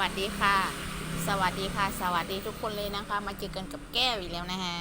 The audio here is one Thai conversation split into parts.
วัสดีค่ะ สวัสดีค่ะ สวัสดีทุกคนเลยนะคะ มาเจอกันกับแก้วอีกแล้วนะฮะ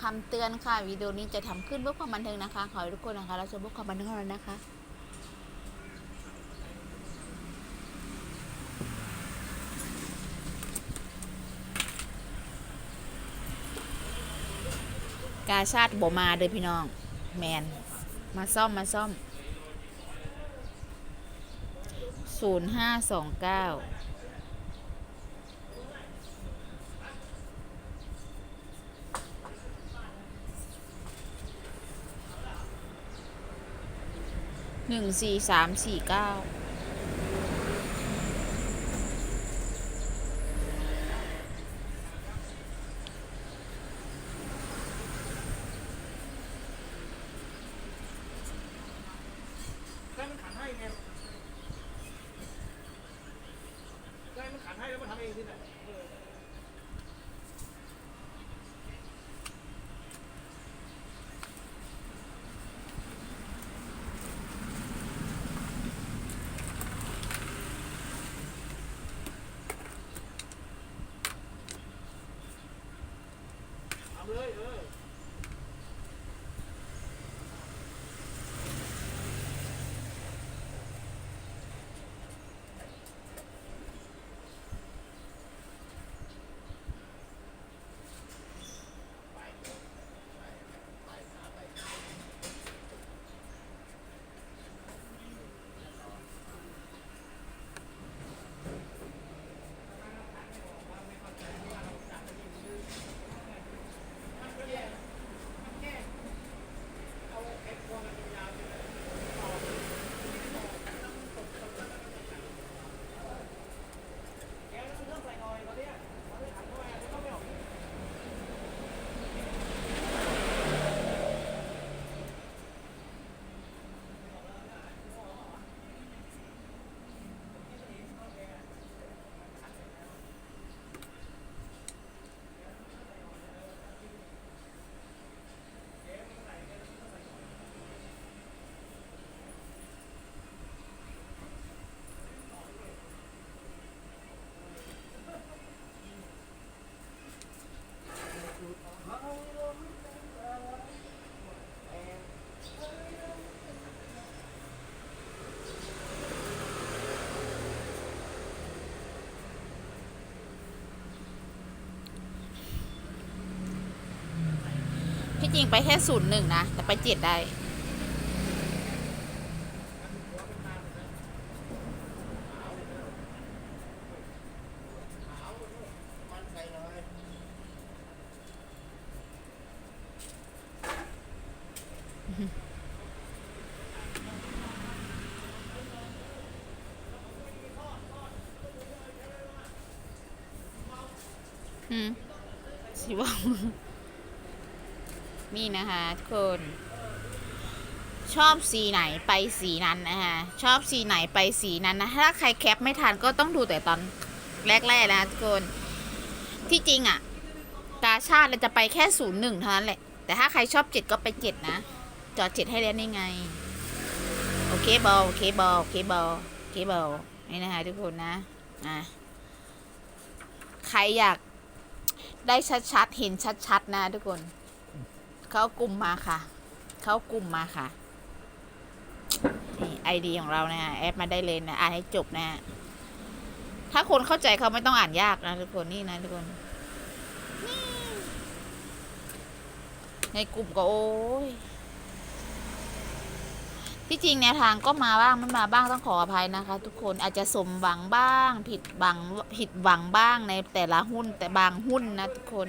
คำเตือนค่ะวิดีโอนี้จะทำขึ้นเพื่อความบันเทิงนะคะ ขอให้ทุกคนนะคะรับชมเพื่อความบันเทิงเรานะคะกาชาติบ่มาเด้อพี่น้อง แมน มาซ่อมมาซ่อม 0529 หนึ่งสี่สามสี่เก้าให้ไงได้มันขันให้แล้วมันทำเองที่ไหน ที่จริงไปแค่ศูนย์หนึ่งนะ แต่ไปเจ็ดได้ อืมสิว่า นี่นะคะทุกคน ชอบสีไหนไปสีนั้นนะคะชอบสีไหนไปสีนั้นนะถ้าใครแคปไม่ทันก็ต้องดูแต่ตอนแรกๆนะทุกคนที่จริงอะ่ะกาชาติเราจะไปแค่ศูนย์หนึ่งเท่านั้นแหละ แต่ถ้าใครชอบเจ็ดก็ไปเจ็ดนะ จอดเจ็ดให้แล้วนี่ไง โอเคบอลโอเคบอลโอเคบอลโอเคบอลนี่นะคะทุกคนนะอะใครอยากได้ชัดๆ เห็นชัดๆ นะทุกคน เข้ากลุ่มมาค่ะ เข้ากลุ่มมาค่ะนี่ไอดีของเรานะฮะแอดมาได้เลยนะอ่านให้จบนะฮะถ้าคนเข้าใจเขาไม่ต้องอ่านยากนะทุกคนนี่นะทุกคนในกลุ่มก็โอ้ยที่จริงแนวทางก็มาบ้างไม่มาบ้างต้องขออภัยนะคะ ทุกคนอาจจะสมหวังบ้าง ผิดหวังผิดหวังบ้างในแต่ละหุ้นแต่บางหุ้นนะทุกคน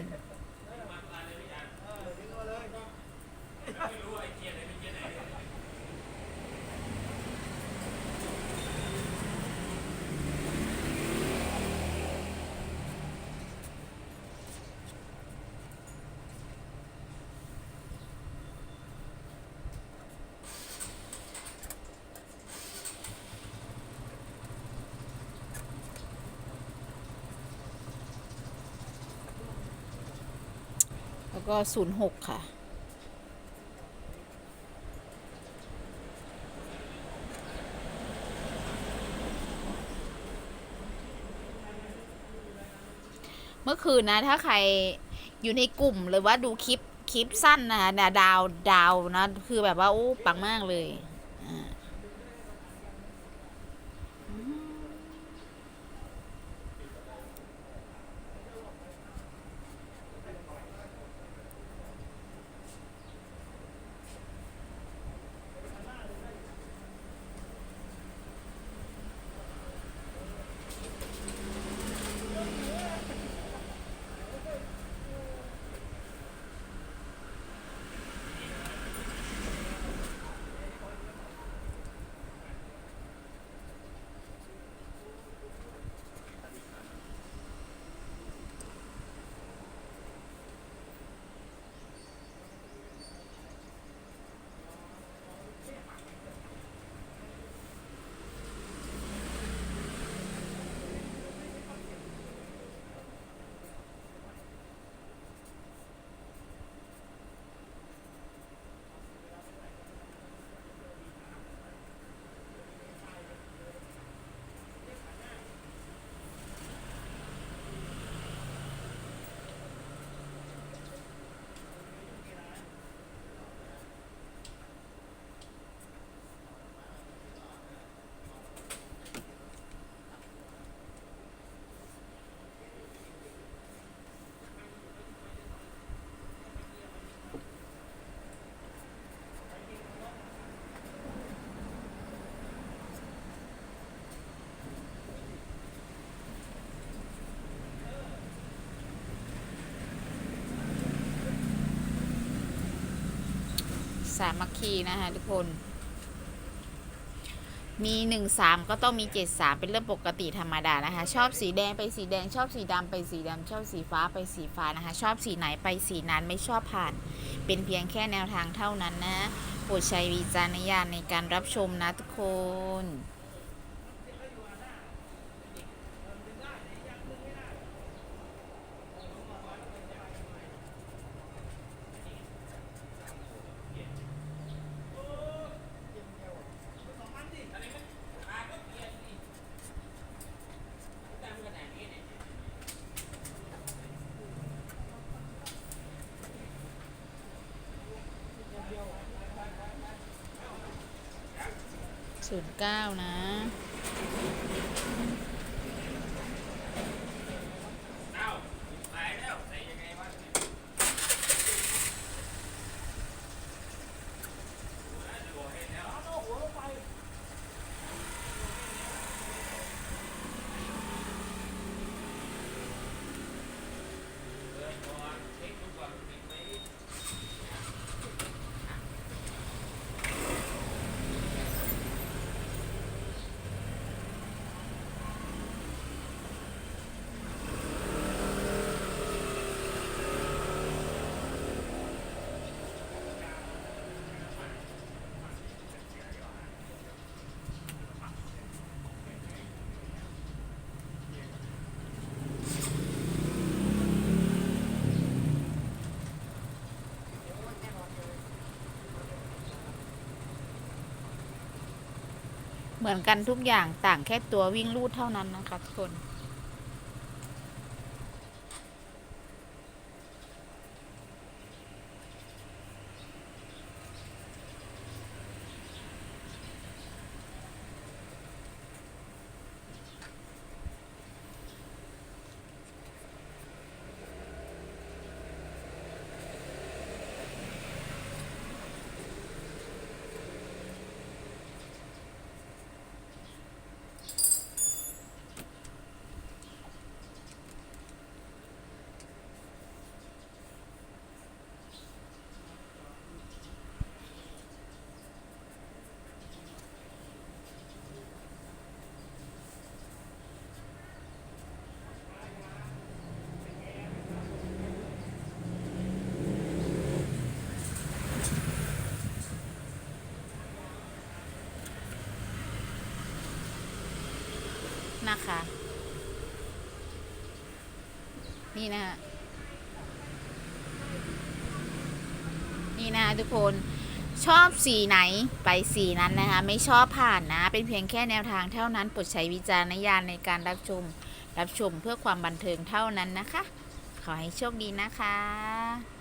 แล้วก็ศูนย์หกค่ะ เมื่อคืนนะ ถ้าใครอยู่ในกลุ่มหรือว่าดูคลิป คลิปสั้นนะคะดาดาวดาวนะ คือแบบว่า โอ้ ปังมากเลย สามัคคีนะคะทุกคน มีหนึ่งสามก็ต้องมีเจ็ดสามเป็นเรื่องปกติธรรมดานะคะ ชอบสีแดงไปสีแดง ชอบสีดำไปสีดำชอบสีฟ้าไปสีฟ้านะคะ ชอบสีไหนไปสีนั้นไม่ชอบผ่าน เป็นเพียงแค่แนวทางเท่านั้นนะโปรดใช้วิจารณญาณในการรับชมนะทุกคน ศูนย์เก้านะ เห มือนกันทุกอย่างต่างแค่ตัววิ่งลูดเท่านั้นนะคะทุกคน นะคะ นี่นะฮะนี่นะทุกคนชอบสีไหนไปสีนั้นนะคะ ไม่ชอบผ่านนะ เป็นเพียงแค่แนวทางเท่านั้นโปรดใช้วิจารณญาณในการรับชม รับชมเพื่อความบันเทิงเท่านั้นนะคะ ขอให้โชคดีนะคะ